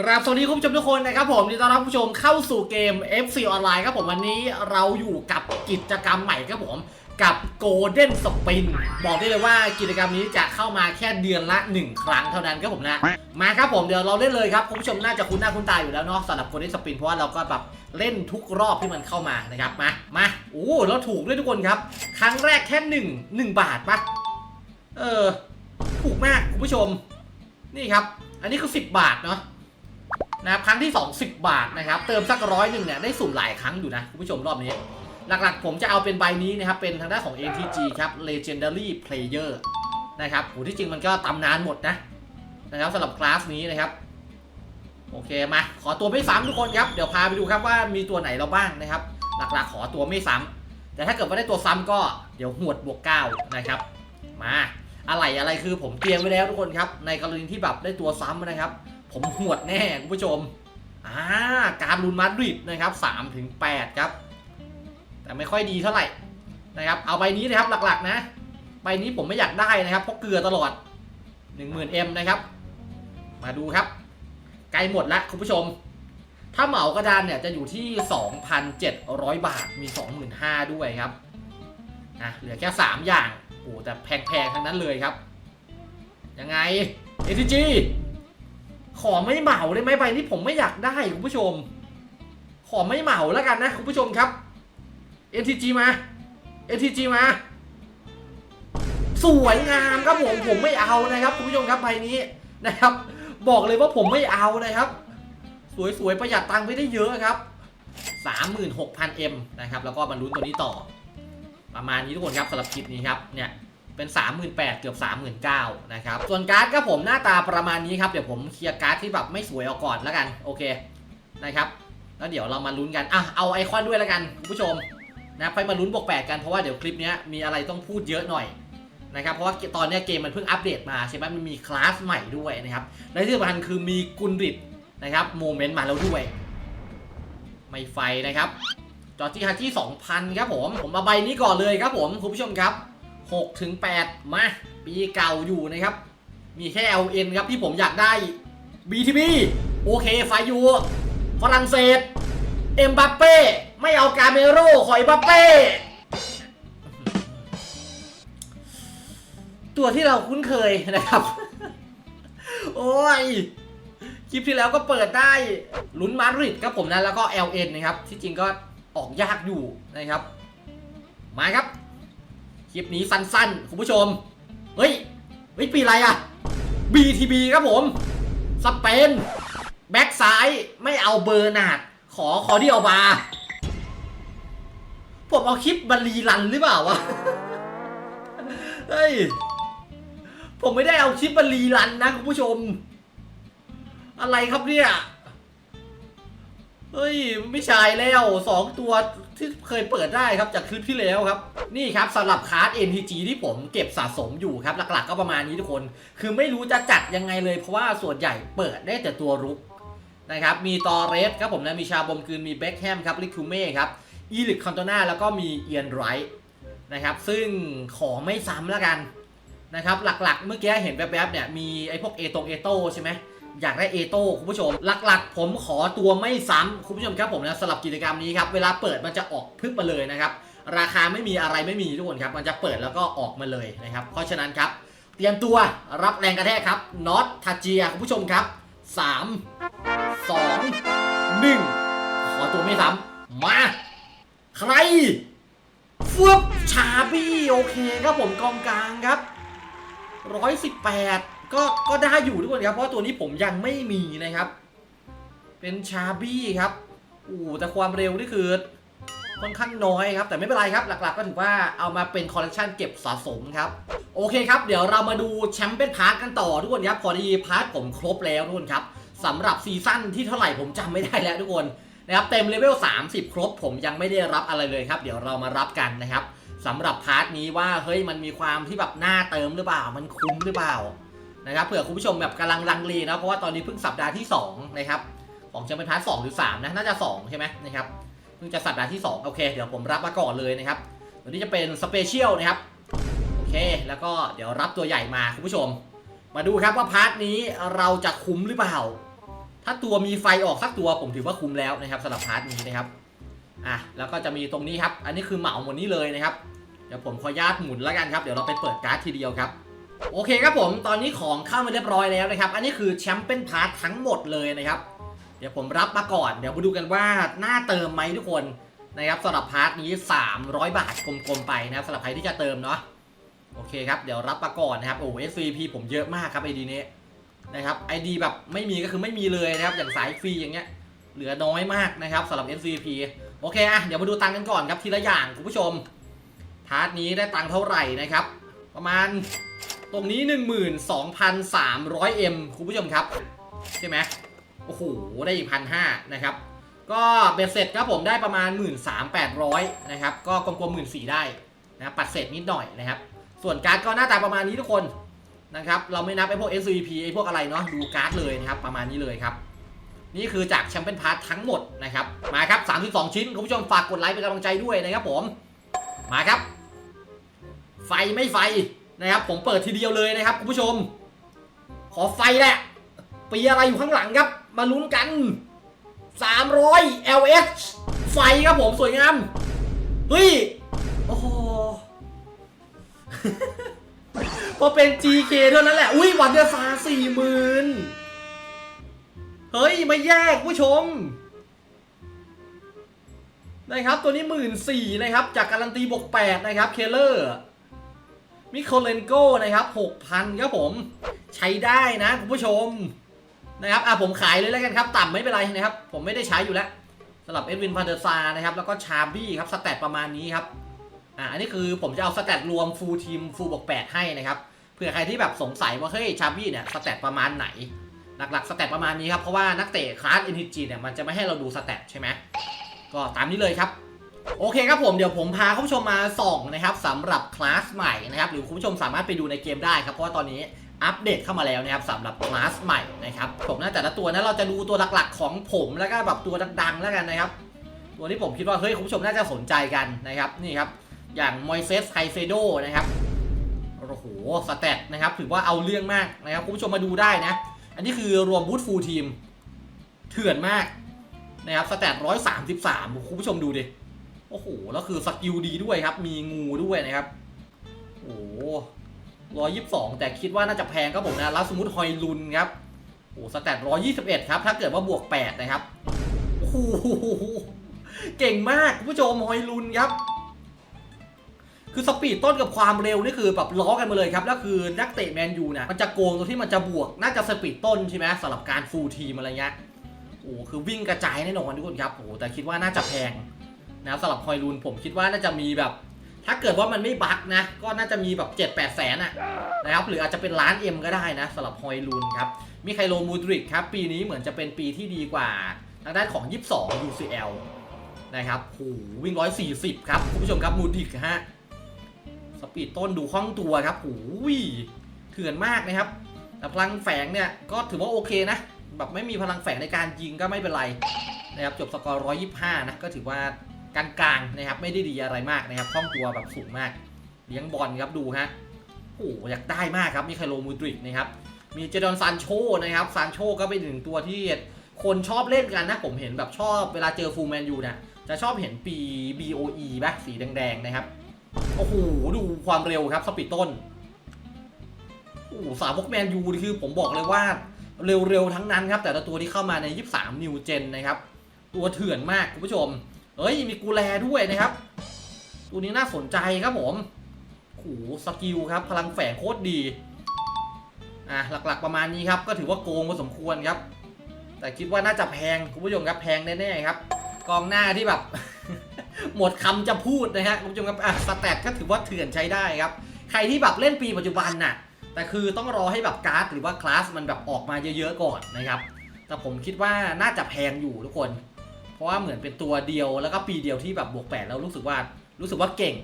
ครับสวัสดีคุณผู้ชมทุกคนนะครับผมยินดีต้อนรับผู้ชมเข้าสู่เกม FC ออนไลน์ครับผมวันนี้เราอยู่กับกิจกรรมใหม่ครับผมกับ Golden Spin บอกได้เลยว่ากิจกรรมนี้จะเข้ามาแค่เดือนละ 1 ครั้งเท่านั้นครับผมนะ มาครับผมเดี๋ยวเราเล่นเลยครับคุณผู้ชมน่าจะคุ้นหน้าคุ้นตาอยู่แล้วเนาะสำหรับ Golden Spin เพราะว่าเราก็แบบเล่นทุกรอบที่มันเข้ามานะครับมามาโอ้แล้วถูกด้วยทุกคนครับ ครั้งแรกแค่1 1บาทปะเออถูกมากคุณผู้ชม นี่ครับ อันนี้คือ 10 บาทเนาะ นะครับครั้งที่ 2 10 บาทนะครับเติมสักร้อยหนึ่งเนี่ยได้สุ่มหลายครั้งอยู่นะคุณผู้ชมรอบนี้ หลักๆ ผมจะเอาเป็นใบนี้นะครับเป็นทางด้านของ ATG ครับ Legendary Player นะครับโหที่จริงมันก็ตำนานหมดนะนะครับสำหรับคลาสนี้นะครับโอเคมาขอตัวไม่ซ้ำทุกคนครับเดี๋ยวพาไปดูครับว่ามีตัวไหนเราบ้างนะครับ หลักๆ ขอตัวไม่ซ้ำแต่ถ้าเกิดว่าได้ตัวซ้ำก็เดี๋ยวหวดบวกเก้านะครับมาอะไรอะไรคือผมเตรียมไว้แล้วทุกคนครับในกรณีที่แบบได้ตัวซ้ำนะครับ ผมหวดแน่คุณผู้ชมอ่าการลุนมาดริดนะครับ3ถึง8ครับ แต่ไม่ค่อยดีเท่าไหร่นะครับ เอาใบนี้นะครับหลักๆนะ ใบนี้ผมไม่อยากได้นะครับเพราะเกลือตลอด 10,000M นะครับ มาดูครับใกล้หมดล้วคุณผู้ชม ถ้าเหมากระดานเนี่ยจะอยู่ที่ 2,700 บาทมี 25,000ด้วยครับอะเหลือแค่ 3 อย่างโอ้แต่แพงๆทั้งนั้นเลยครับ ยังไง ATG ขอไม่เหมาได้ไหมใบนี้ผมไม่อยากได้คุณผู้ชม ขอไม่เหมาแล้วกันนะคุณผู้ชมครับ NTG มา NTG มา สวยงามครับผมผมไม่เอานะครับคุณผู้ชมครับใบนี้นะครับ บอกเลยว่าผมไม่เอานะครับ สวยๆประหยัดตังค์ไปได้เยอะครับ 36,000M นะครับ แล้วก็มาลุ้นตัวนี้ต่อ ประมาณนี้ทุกคนครับสำหรับคลิปนี้ครับเนี่ย เป็น 38,000เกือบ 39,000นะครับ ส่วนการ์ดก็ผมหน้าตาประมาณนี้ครับ เดี๋ยวผมเคลียร์การ์ดที่แบบไม่สวยออกก่อนแล้วกัน โอเค นะครับ แล้วเดี๋ยวเรามาลุ้นกัน อะ เอาไอคอนด้วยแล้วกันคุณผู้ชมนะไปมาลุ้นบวกแปดกัน เพราะว่าเดี๋ยวคลิปนี้มีอะไรต้องพูดเยอะหน่อยนะครับ เพราะว่าตอนนี้เกมมันเพิ่งอัปเดตมาใช่ไหมมันมีคลาสใหม่ด้วยนะครับ และที่สำคัญคือมีกุนริดนะครับ โมเมนต์มาแล้วด้วย ไม่ไฟนะครับ จอร์จี้ฮัตที่2,000ครับผม ผมเอาใบนี้ก่อนเลยครับผมคุณผู้ชมครับ 6ถึง8มาปีเก่าอยู่นะครับ มีแค่ LN ครับที่ผมอยากได้ BTB โอเคไฟยูฝรั่งเศส เอ็มบัปเป้ ไม่เอากาเมโร่ขอยบัปเป้ ตัวที่เราคุ้นเคยนะครับ โอ้ย คลิปที่แล้วก็เปิดได้ลุ้นมาดริดครับผมนะ แล้วก็ LN นะครับ ที่จริงก็ออกยากอยู่นะครับ มาครับ คลิปนี้สั้นๆ คุณผู้ชม เฮ้ย เฮ้ย ปีอะไรอะ BTB ครับผม สเปน แบ็กซ้ายไม่เอาเบอร์นาด ขอขอที่เอาบาผมเอาคลิปบันรีรันหรือเปล่าวะ เฮ้ย ผมไม่ได้เอาคลิปบันรีรันนะคุณผู้ชม อะไรครับเนี่ย เฮ้ย ไม่ใช่แล้วสองตัว ที่เคยเปิดได้ครับจากคลิปที่แล้วครับ นี่ครับสำหรับคาร์ด NTG ที่ผมเก็บสะสมอยู่ครับ หลักๆ ก็ประมาณนี้ทุกคน คือไม่รู้จะจัดยังไงเลยเพราะว่าส่วนใหญ่เปิดได้แต่ตัวรุกนะครับ มีตอเรสครับผมนะมีชาบอมคืน มีเบ็คแฮมครับ ลิคูเม่ครับ อีลิคคอนโตนาแล้วก็มีเอียนไรท์นะครับ ซึ่งขอไม่ซ้ำแล้วกันนะครับ หลักๆ เมื่อกี้เห็นแวบๆเนี่ยมีไอ้พวกเอโตเอโตใช่ไหม อยากได้เอโต้คุณผู้ชม หลักๆ ผมขอตัวไม่ซ้ำคุณผู้ชมครับผมนะสำหรับกิจกรรมนี้ครับ เวลาเปิดมันจะออกพึบมาเลยนะครับ ราคาไม่มีอะไรไม่มีทุกคนครับ มันจะเปิดแล้วก็ออกมาเลยนะครับ เพราะฉะนั้นครับ เตรียมตัวรับแรงกระแทกครับน็อตทาเจียคุณผู้ชมครับ 3 2 1 ขอตัวไม่ซ้ำมาใครฟึบชาบี้โอเคครับผมกองกลางครับ 118 ก็ก็ได้อยู่ทุกคนครับ เพราะตัวนี้ผมยังไม่มีนะครับ เป็นชาบี้ครับอู้แต่ความเร็วนี่คือค่อนข้างน้อยครับ แต่ไม่เป็นไรครับ หลักๆ ก็ถือว่าเอามาเป็นคอลเลคชันเก็บสะสมครับ โอเคครับ เดี๋ยวเรามาดูแชมเปี้ยนพาร์ทกันต่อทุกคนครับ พอดีพาร์ทผมครบแล้วทุกคนครับสำหรับซีซั่นที่เท่าไหร่ผมจำไม่ได้แล้วทุกคนนะครับเต็มเลเวล 30 ครบผมยังไม่ได้รับอะไรเลยครับ เดี๋ยวเรามารับกันนะครับสำหรับพาร์ทนี้ว่าเฮ้ยมันมีความที่แบบน่าเติมหรือเปล่า มันคุ้มหรือเปล่า นะครับเผื่อคุณผู้ชมแบบกำลังลังเลนะเพราะว่าตอนนี้เพิ่งสัปดาห์ที่2นะครับของจะเป็นพาร์ทสองหรือ3นะน่าจะ2ใช่ไหมนะครับเพิ่งจะสัปดาห์ที่ 2 โอเค เดี๋ยวผมรับมาก่อนเลยนะครับตัวนี้จะเป็นสเปเชียลนะครับโอเค แล้วก็เดี๋ยวรับตัวใหญ่มาคุณผู้ชม มาดูครับว่าพาร์ทนี้เราจะคุ้มหรือเปล่า ถ้าตัวมีไฟออกสักตัวผมถือว่าคุ้มแล้วนะครับสำหรับพาร์ทนี้นะครับอะแล้วก็จะมีตรงนี้ครับ อันนี้คือเหมาหมดนี้เลยนะครับ เดี๋ยวผมขออนุญาตหมุนแล้วกันครับ เดี๋ยวเราไปเปิดการ์ดทีเดียวครับ โอเคครับผมตอนนี้ของเข้ามาเรียบร้อยแล้วนะครับ อันนี้คือแชมเปี้ยนพาร์ททั้งหมดเลยนะครับ เดี๋ยวผมรับมาก่อน เดี๋ยวมาดูกันว่าหน่าเติมไหมทุกคนนะครับสำหรับพาร์ทนี้ 300 บาทกลมๆไปนะครับสำหรับใครที่จะเติมเนาะโอเคครับเดี๋ยวรับมาก่อนนะครับโอ้ SVP ผมเยอะมากครับไอดีนี้นะครับไอดีแบบไม่มีก็คือไม่มีเลยนะครับอย่างสายฟรีอย่างเงี้ยเหลือน้อยมากนะครับสำหรับ SVP โอเคอะเดี๋ยวมาดูตังค์กันก่อนครับทีละอย่างคุณผู้ชมพาร์ทนี้ได้ตังค์เท่าไหร่นะครับ ประมาณ ตรงนี้ 12,300M คุณผู้ชมครับ ใช่ไหมโอ้โห ได้อีกพันห้านะครับ ก็เบ็ดเสร็จครับผมได้ประมาณ 13,800 นะครับ ก็กลมๆ14,000ได้นะปัดเศษนิดหน่อยนะครับ ส่วนการ์ดก็หน้าตาประมาณนี้ทุกคนนะครับ เราไม่นับไอ้พวก SVP ไอ้พวกอะไรเนาะดูการ์ดเลยนะครับ ประมาณนี้เลยครับนี่คือจากแชมเปี้ยนพาร์ททั้งหมดนะครับ มาครับ 32 ชิ้น คุณผู้ชมฝากกดไลค์เป็นกำลังใจด้วยนะครับผม มาครับ ไฟไม่ไฟ นะครับ ผมเปิดทีเดียวเลยนะครับคุณผู้ชม ขอไฟแหละปีอะไรอยู่ข้างหลังครับ มาลุ้นกัน 300 LS ไฟครับผมสวยงาม เฮ้ย โอ้โห พอเป็น GK เท่านั้นแหละ อุ้ยวันเดือฟ้าสี่หมื่นเฮ้ย ไม่แยกผู้ชมนะครับ ตัวนี้หมื่นสี่นะครับ จากการันตีบวกแปดนะครับ เคเลอร์ มิโคเลนโกนะครับหกพันครับผม ใช้ได้นะคุณผู้ชมนะครับอะผมขายเลยแล้วกันครับ ต่ำไม่เป็นไรนะครับ ผมไม่ได้ใช้อยู่แล้วสำหรับเอ็ดวินพันเดอร์ซานะครับ แล้วก็ชาร์บี้ครับสแตทประมาณนี้ครับอะอันนี้คือผมจะเอาสแตทรวมฟูลทีมฟูลบวก8ให้นะครับเผื่อใครที่แบบสงสัยว่าเฮ้ยชาร์บี้เนี่ยสแตทประมาณไหน หลักๆสแตทประมาณนี้ครับเพราะว่านักเตะคลาส NTG เนี่ยมันจะไม่ให้เราดูสแตทใช่ไหมก็ตามนี้เลยครับ โอเคครับผมเดี๋ยวผมพาคุณผู้ชมมาส่องนะครับสำหรับคลาสใหม่นะครับหรือคุณผู้ชมสามารถไปดูในเกมได้ครับเพราะว่าตอนนี้อัปเดตเข้ามาแล้วนะครับสำหรับคลาสใหม่นะครับผมน่าแต่ละตัวนะเราจะดูตัวหลักๆ ของผมแล้วก็แบบตัวดังๆ แล้วกันนะครับ ตัวที่ผมคิดว่าเฮ้ยคุณผู้ชมน่าจะสนใจกันนะครับนี่ครับอย่างมอยเซสไคเซโดนะครับโอ้โหสเตตนะครับถือว่าเอาเรื่องมากนะครับคุณผู้ชมมาดูได้นะ อันนี้คือรวมบูทฟูลทีมเถื่อนมากนะครับสเตตร้อยสามสิบสามคุณผู้ชมดูดิ โอ้โห แล้วคือสกิลดีด้วยครับ มีงูด้วยนะครับ โอ้ร้อยยี่สิบสองแต่คิดว่าน่าจะแพงครับผมนะ แล้วสมมติฮอยลุนครับ โอ้สแตทร้อยยี่สิบเอ็ดครับ ถ้าเกิดว่าบวกแปดนะครับ โอ้โห เก่งมากคุณผู้ชมฮอยลุนครับ คือสปีดต้นกับความเร็วนี่คือแบบล้อกันมาเลยครับ แล้วคือนักเตะแมนยูเนี่ยมันจะโกงตรงที่มันจะบวก น่าจะสปีดต้นใช่ไหมสำหรับการฟูลทีมอะไรเงี้ย โอ้คือวิ่งกระจายแน่นอนทุกคนครับ โอ้แต่คิดว่าน่าจะแพง นะครับสำหรับฮอยลูนผมคิดว่าน่าจะมีแบบ ถ้าเกิดว่ามันไม่บั๊กนะ ก็น่าจะมีแบบ7 8แสนอะนะครับหรืออาจจะเป็นล้านเอ็มก็ได้นะสำหรับฮอยลูนครับมีไคโลมูดริกครับปีนี้เหมือนจะเป็นปีที่ดีกว่าทางด้านของ 22 UCL นะครับโหวิ่ง 140 ครับคุณผู้ชมครับมูดริกฮะสปีดต้นดูคล่องตัวครับโหเถื่อนมากนะครับ แต่พลังแฝงเนี่ยก็ถือว่าโอเคนะ แบบไม่มีพลังแฝงในการยิงก็ไม่เป็นไรนะครับจบสกอร์ 125 นะ ก็ถือว่า กลางๆนะครับ ไม่ได้ดีอะไรมากนะครับคล่องตัวแบบสูงมาก เลี้ยงบอลครับดูฮะโอ้อยากได้มากครับมีไคลโลมูดริกนะครับมีเจดอนซานโชนะครับซานโชก็เป็นหนึ่งตัวที่คนชอบเล่นกันนะผมเห็นแบบชอบเวลาเจอฟูลแมนยูเนะจะชอบเห็นปี BOE ป่ะสีแดงๆนะครับโอ้โหดูความเร็วครับสปีดต้นโอ้โหสาวกแมนยูนี่คือผมบอกเลยว่าเร็วๆทั้งนั้นครับ แต่ละตัวที่เข้ามาใน 23 นิวเจนนะครับ ตัวเถื่อนมากคุณผู้ชม เอ้ยมีกูแลด้วยนะครับ ตัวนี้น่าสนใจครับผมโอ้โหสกิลครับ พลังแฝงโคตรดี อะหลักๆประมาณนี้ครับ ก็ถือว่าโกงพอสมควรครับ แต่คิดว่าน่าจะแพงคุณผู้ชมครับแพงแน่ๆครับ กองหน้าที่แบบ หมดคำจะพูดนะฮะคุณผู้ชมครับอะสแตทก็ถือว่าเถื่อนใช้ได้ครับ ใครที่แบบเล่นปีปัจจุบันน่ะ แต่คือต้องรอให้แบบการ์ดหรือว่าคลาสมันแบบออกมาเยอะๆก่อนนะครับ แต่ผมคิดว่าน่าจะแพงอยู่ทุกคน ราะว่าเหมือนเป็นตัวเดียวแล้วก็ปีเดียวที่แบบบวกแปดแล้วรู้สึกว่ารู้สึกว่าเก่ง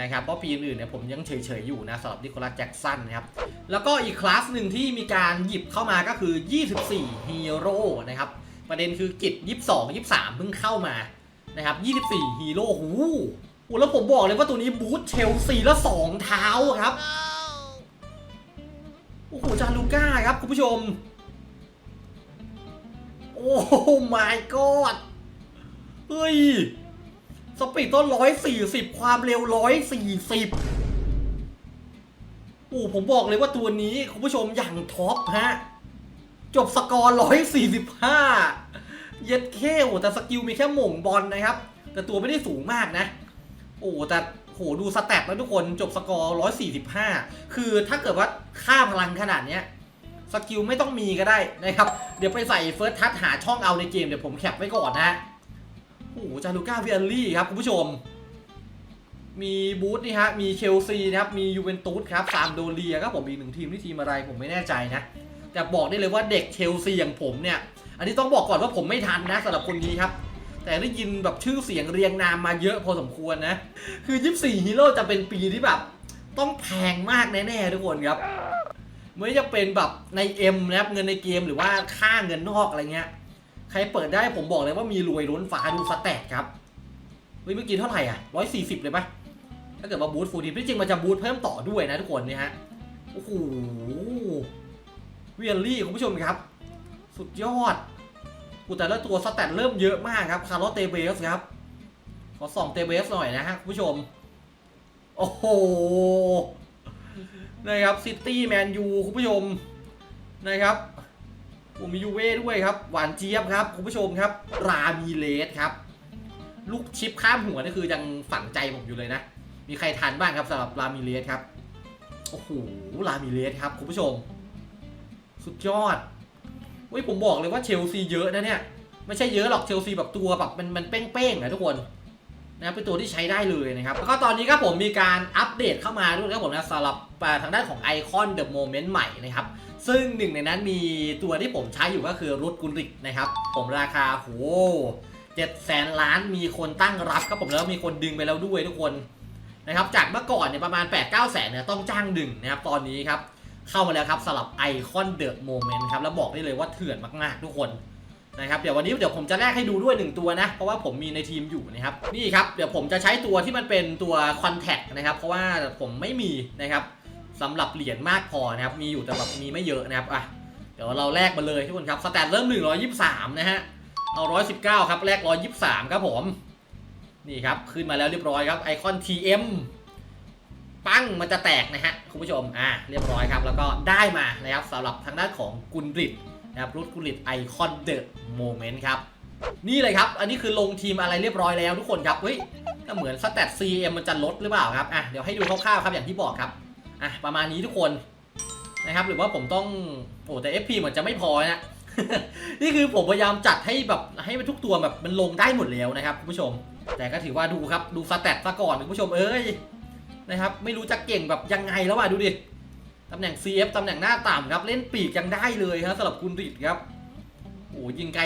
นะครับเพราะปีอื่นเนี่ยผมยังเฉยๆอยู่นะสำหรับนิโคลัสแจ็กสันนะครับแล้วก็อีกคลาสหนึ่งที่มีการหยิบเข้ามาก็คือ 24ฮีโร่นะครับประเด็นคือกิจ22 23 เพิ่งเข้ามานะครับ24ฮีโร่หูโอ้แล้วผมบอกเลยว่าตัวนี้บูทเชลซีละสองเท้าครับโอ้โหจาลูก้าครับคุณผู้ชม โอ้ my god เฮ้ย สปีดต้นร้อยสี่สิบความเร็วร้อยสี่สิบโอ้ผมบอกเลยว่าตัวนี้คุณผู้ชมอย่างท็อปฮะ จบสกอร์ร้อยสี่สิบห้าเย็ดเข้โอ้แต่สกิลมีแค่หม่งบอลนะครับ แต่ตัวไม่ได้สูงมากนะ โอ้แต่โหดูสแตทแล้วทุกคนจบสกอร์ร้อยสี่สิบห้าคือถ้าเกิดว่าค่าพลังขนาดเนี้ยสกิลไม่ต้องมีก็ได้นะครับ เดี๋ยวไปใส่เฟิร์สทัชหาช่องเอาในเกม เดี๋ยวผมแคปไว้ก่อนนะ อ้โหจารุก้าวิอัลลี่ครับคุณผู้ชม มีบูธนี่ฮะ มีเชลซีนะครับ มียูเวนตุสครับซามโดเรียครับผมอีกหนึ่งทีมที่ทีมอะไรผมไม่แน่ใจนะ แต่บอกได้เลยว่าเด็กเชลซีอย่างผมเนี่ย อันนี้ต้องบอกก่อนว่าผมไม่ทันนะสำหรับคนนี้ครับ แต่ได้ยินแบบชื่อเสียงเรียงนามมาเยอะพอสมควรนะ คือ 24ฮีโร่จะเป็นปีที่แบบ ต้องแพงมากแน่ๆทุกคนครับไม่ว่าจะเป็นแบบใน M นะครับเงินในเกมหรือว่าค่าเงินนอกอะไรเงี้ย ใครเปิดได้ผมบอกเลยว่ามีรวยล้นฟ้าดูสแตทครับเฮ้ยเมื่อกี้เท่าไหร่อะร้อยสี่สิบเลยปะถ้าเกิดมาบูทฟูลทีมที่จริงมันจะบูทเพิ่มต่อด้วยนะทุกคนเนี่ยฮะโอ้โหเวียลลี่คุณผู้ชมครับ สุดยอดกูแต่ละตัวสแตทเริ่มเยอะมากครับคาร์ลอเตเบสครับขอส่องเตเบสหน่อยนะฮะคุณผู้ชม โอ้โหนะครับซิตี้แมนยูคุณผู้ชมนะครับ ผมมียูเว่ด้วยครับ หวานเจี๊ยบครับคุณผู้ชมครับ รามีเลสครับ ลูกชิปข้ามหัวนี่คือยังฝังใจผมอยู่เลยนะ มีใครทันบ้างครับสำหรับรามีเลสครับ โอ้โห รามีเลสครับคุณผู้ชม สุดยอดเว้ยผมบอกเลยว่าเชลซีเยอะนะเนี่ย ไม่ใช่เยอะหรอกเชลซีแบบตัวแบบมันมันเป้งๆนะทุกคน นะครับเป็นตัวที่ใช้ได้เลยนะครับแล้วก็ตอนนี้ครับผมมีการอัปเดตเข้ามาด้วยนะครับผมนะสำหรับทางด้านของไอคอนเดอะโมเมนต์ใหม่นะครับซึ่งหนึ่งในนั้นมีตัวที่ผมใช้อยู่ก็คือรุดกุลริกนะครับผมราคาโหเจ็ดแสนล้านมีคนตั้งรับครับผมแล้วมีคนดึงไปแล้วด้วยทุกคนนะครับจากเมื่อก่อนเนี่ยประมาณ 8 9แสนเนี่ยต้องจ้างดึงนะครับตอนนี้ครับเข้ามาแล้วครับสำหรับไอคอนเดอะโมเมนต์ครับแล้วบอกได้เลยว่าเถื่อนมากๆทุกคน นะครับเดี๋ยววันนี้เดี๋ยวผมจะแลกให้ดูด้วย 1 ตัวนะ เพราะว่าผมมีในทีมอยู่นะครับนี่ครับเดี๋ยวผมจะใช้ตัวที่มันเป็นตัวคอนแทคนะครับเพราะว่าผมไม่มีนะครับสำหรับเหรียญมากพอนะครับมีอยู่แต่แบบมีไม่เยอะนะครับอะเดี๋ยวเราแลกมาเลยทุกคนครับสแตทเริ่ม 123 นะฮะเอา119 ครับแลก123 ครับผมนี่ครับขึ้นมาแล้วเรียบร้อยครับไอคอน TM ปั้งมันจะแตกนะฮะคุณผู้ชมอะเรียบร้อยครับแล้วก็ได้มานะครับสำหรับทางด้านของกุนริด นะครับรูทกุลิตไอคอนเดอะโมเมนต์ครับ นี่เลยครับ อันนี้คือลงทีมอะไรเรียบร้อยแล้วทุกคนครับ เฮ้ยก็เหมือนสแตท CM มันจะลดหรือเปล่าครับ อะ เดี๋ยวให้ดูคร่าวๆครับอย่างที่บอกครับ อะ ประมาณนี้ทุกคนนะครับ หรือว่าผมต้อง โอ้ แต่ FP เหมือนจะไม่พอนะ นี่คือผมพยายามจัดให้แบบให้ทุกตัวแบบมันลงได้หมดแล้วนะครับคุณผู้ชม แต่ก็ถือว่าดูครับ ดูสแตทซะก่อนคุณผู้ชม เอ้ย นะครับ ไม่รู้จะเก่งแบบยังไงแล้วอะดูดิ ตำแหน่ง CF ตำแหน่งหน้าต่ำครับ เล่นปีกยังได้เลยครับสำหรับคุณริดครับโอ้ยิงไกล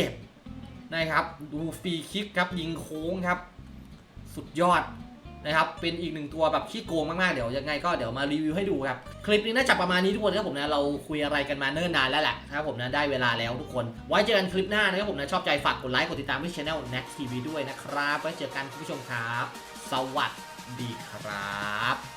137 นะครับ ดูฟรีคิกครับ ยิงโค้งครับ สุดยอดนะครับ เป็นอีกหนึ่งตัวแบบขี้โกงมาก ๆ เดี๋ยวยังไงก็เดี๋ยวมารีวิวให้ดูครับ คลิปนี้น่าจะประมาณนี้ทุกคนครับผมนะ เราคุยอะไรกันมาเนิ่นนานแล้วแหละครับผมนะ ได้เวลาแล้วทุกคน ไว้เจอกันคลิปหน้านะครับผมนะ ชอบใจฝากกดไลค์ กดติดตามที่ช่อง Next TV ด้วยนะครับ ไว้เจอกันคุณผู้ชมครับ สวัสดีครับ